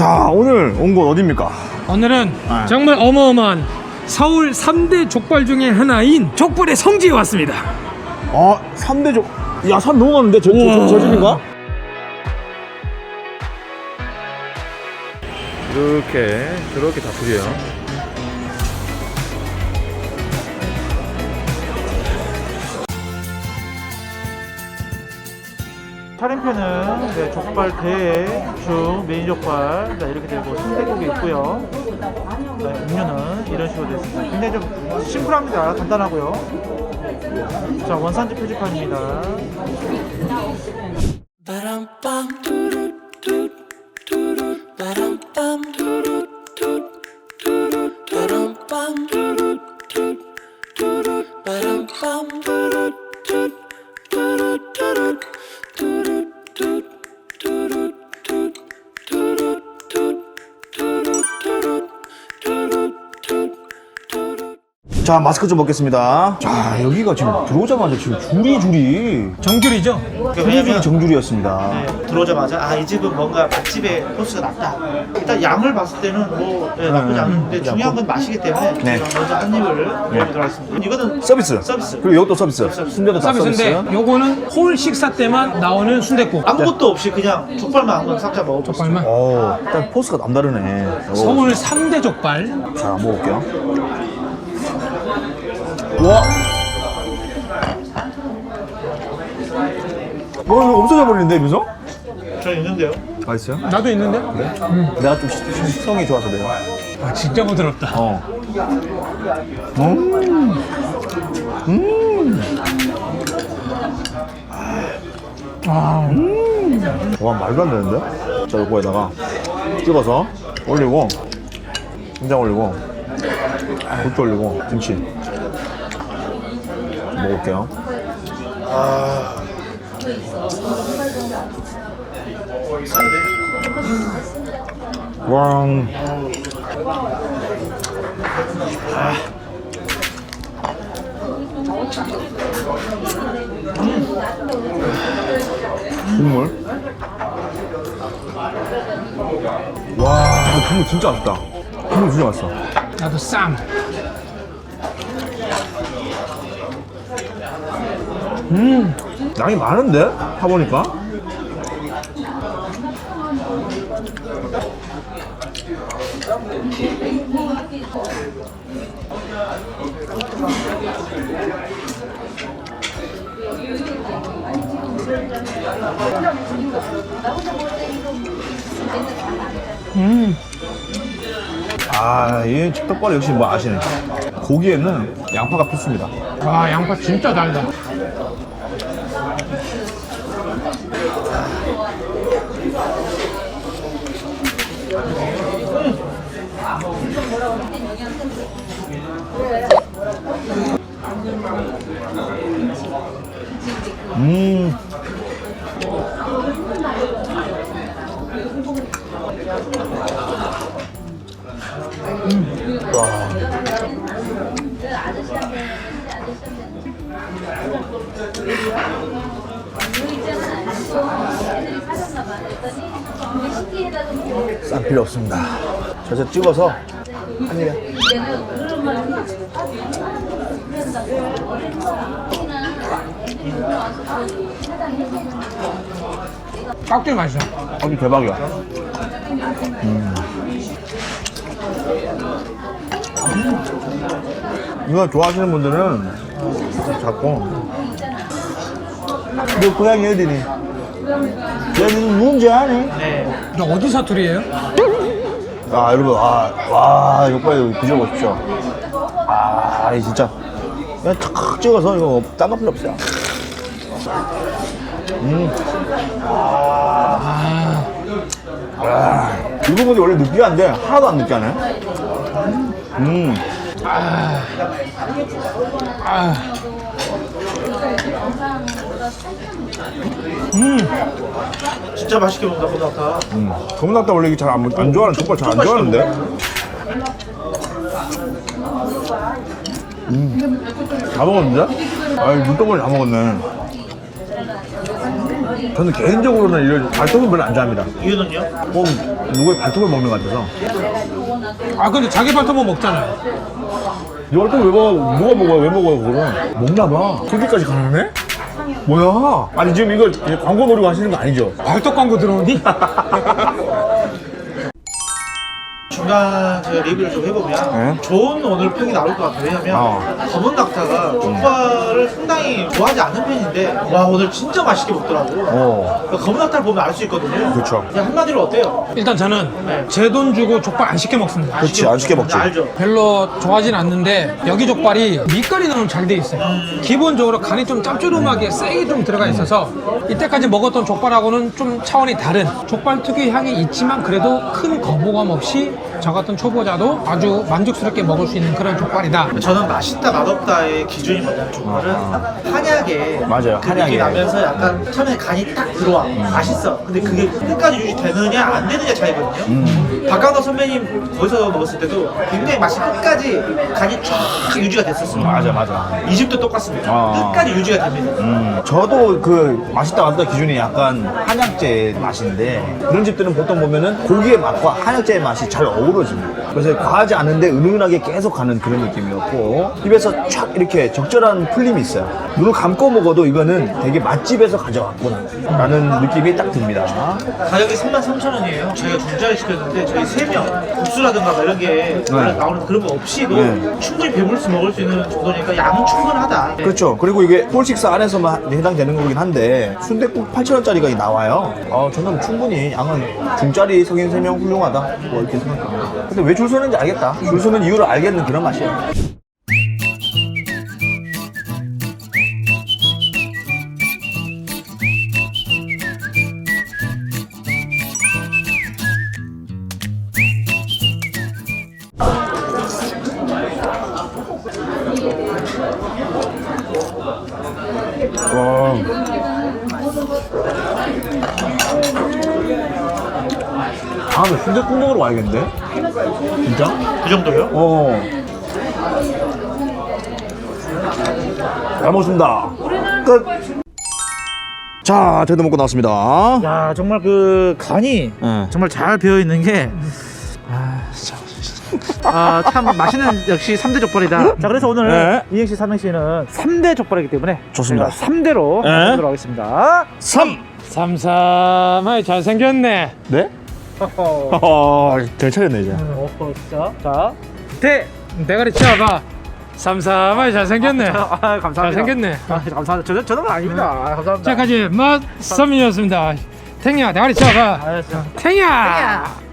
자 오늘 온 곳 어디입니까? 오늘은 네. 정말 어마어마한 서울 3대 족발 중에 하나인 족발의 성지에 왔습니다. 아 3대 족... 야산 너무 많은데? 저, 저, 저, 저 집인가? 이렇게 저렇게 다 둘이에요 차림표는 네, 족발 대, 중, 메인 족발 네, 이렇게 되고 순대국이 있고요. 네, 음료는 이런 식으로 되어 있습니다. 굉장히 좀 심플합니다. 간단하고요. 자 원산지 표지판입니다. Bum 자 마스크 좀 먹겠습니다 자 여기가 지금 들어오자마자 지금 줄이 줄이 정규리죠? 줄이 줄이 정줄이었습니다 네, 들어오자마자 아 이 집은 뭔가 맛집의 코스가 낫다. 일단 양을 봤을 때는 뭐 네, 나쁘지 음, 않은데 나쁘지 중요한 않고. 건 맛이기 때문에 네. 제가 먼저 한 입을 먹어보도록 하겠습니다. 이거는 서비스 서비스. 그리고 이것도 서비스 서비스. 순대도 다 서비스 서비스인데 요거는 홀 식사 때만 나오는 순댓국. 아무것도 없이 그냥 족발만 한번 싹 먹어보세요. 족발만. 오 일단 포스가 남다르네 오. 서울 3대 족발. 자 먹어볼게요 와 와, 이거 없어져 버리는데, 민성? 저 있는데요. 맛있어요? 나도 있는데? 내가 좀 식- 식성이 좋아서 그래요. 아, 진짜 부드럽다. 어. 음. 음. 아, 와, 말도 안 되는데? 자, 요거에다가 찍어서 올리고, 김장 올리고, 고추 올리고, 김치. 먹을게요. 와. 국물. 와, 국물 진짜 맛있다. 국물 진짜 맛있어. 나도 쌈. 양이 많은데? 타보니까? 아, 이 떡발이 역시 뭐 아시네. 고기에는 양파가 필수입니다. 와, 양파 진짜 달다. 음. 쌈 필요 없습니다. 저서 찍어서 한 입에. 깍두기 맛있어. 아주 대박이야. 음. 이거 좋아하시는 분들은 잡고. 너 고향이 어디니? 여기는 문제 아니? 네. 너 어디 사투리예요? 아 여러분 아, 와 이거 빨리 드셔 보십시오. 아이 진짜. 그냥 탁 찍어서 이거 딴거 필요 없어요. 음. 아, 이 부분이 원래 느끼한데 하나도 안 느끼하네. 음. 진짜 맛있게 먹는다 고등학교. 음. 검은닭다 원래 잘안 안 좋아하는 족발 잘 안 좋아하는데 음. 다 먹었는데? 아이 눈덩어리 다 먹었네 저는 개인적으로는 이런 발톱은 별로 안 좋아합니다. 이유는요? 꼭 누구의 발톱을 먹는 것 같아서. 아 근데 자기 발톱은 먹잖아요. 이 발톱 왜 먹어? 누가 먹어요? 왜 먹어요, 그거는? 먹나 봐. 그렇게까지 가능해? 뭐야? 아니, 지금 이거 광고 노리고 하시는 거 아니죠? 발톱 광고 들어오니? 중간 제가 리뷰를 좀 해보면 네? 좋은 오늘 평이 나올 것 같아요. 왜냐면 어. 검은 낙타가 족 발을 상당히 좋아하지 않는 편인데 와 오늘 진짜 맛있게 먹더라고. 어. 그러니까 검은 낙타를 보면 알 수 있거든요. 그쵸. 그냥 한마디로 어때요? 일단 저는 네. 제 돈 주고 족발 안 시켜 먹습니다. 그렇지, 안 쉽게 먹지. 알죠. 별로 좋아하진 않는데 여기 족발이 밑간이 너무 잘 돼 있어요. 기본적으로 간이 좀 짭조름하게 세게 좀 들어가 있어서 이때까지 먹었던 족발하고는 좀 차원이 다른 족발 특유의 향이 있지만 그래도 큰 거부감 없이 저 같은 초보자도 아주 만족스럽게 먹을 수 있는 그런 족발이다. 저는 맛있다 맛없다의 기준이 뭐냐면 족발은 한약에 아, 맞아요, 그 한약에. 느낌이 나면서 약간 처음에 간이 딱 들어와 맛있어 근데 그게 끝까지 유지되느냐 안 되느냐 차이거든요 음. 박강덕 선배님 거기서 먹었을 때도 굉장히 맛이 끝까지 간이 쫙 유지가 됐었어요 맞아, 맞아. 이 집도 똑같습니다 아. 끝까지 유지가 됩니다 음, 저도 그 맛있다 맛없다 기준이 약간 한약재 맛인데 그런 집들은 보통 보면은 고기의 맛과 한약재의 맛이 잘 어 우러집니다. 그래서 과하지 않은데 은은하게 계속 가는 그런 느낌이었고 입에서 촥 이렇게 적절한 풀림이 있어요. 눈을 감고 먹어도 이거는 되게 맛집에서 가져왔구나 라는 느낌이 딱 듭니다. 가격이 33,000원이에요 저희가 중짜리 시켰는데 저희 3명 국수라든가 뭐 이런 게 나오는 그런 거 없이도 네. 충분히 수 먹을 수 있는 정도니까 양은 충분하다 그렇죠. 그리고 이게 폴식스 안에서만 해당되는 거긴 한데 순대국 8,000원짜리가 나와요. 어, 저는 충분히 양은 중짜리 성인 3명 훌륭하다. 뭐 이렇게 생각합니다. 근데 왜 줄 서는지 알겠다. 줄 서는 이유를 알겠는 그런 맛이에요. 와. 다음에 순대국 먹으러 와야겠는데? 진짜? 그 정도요? 어. 잘 먹습니다. 끝. 자, 저도 먹고 나왔습니다. 야 정말 그 간이 네. 정말 잘 배어 있는 게. 아, 참, 아, 참 맛있는 역시 3대 족발이다. 자, 그래서 오늘 네. 이행시 삼행시는 3대 족발이기 때문에 좋습니다. 3대로 네. 하도록 하겠습니다. 3. 삼삼하게 잘생겼네. 네? 어허, 어, 될 차렸네, 이제. 어허, 진짜. 자, 대. 대가리 치워봐. 삼삼하게 잘생겼네. 아, 감사합니다. 잘생겼네. 아, 감사합니다. 저는 저는 아닙니다. 아, 감사합니다. 자, 까지 맛 썸이었습니다. 탱이야, 대가리 치워봐. 알았어. 탱이야!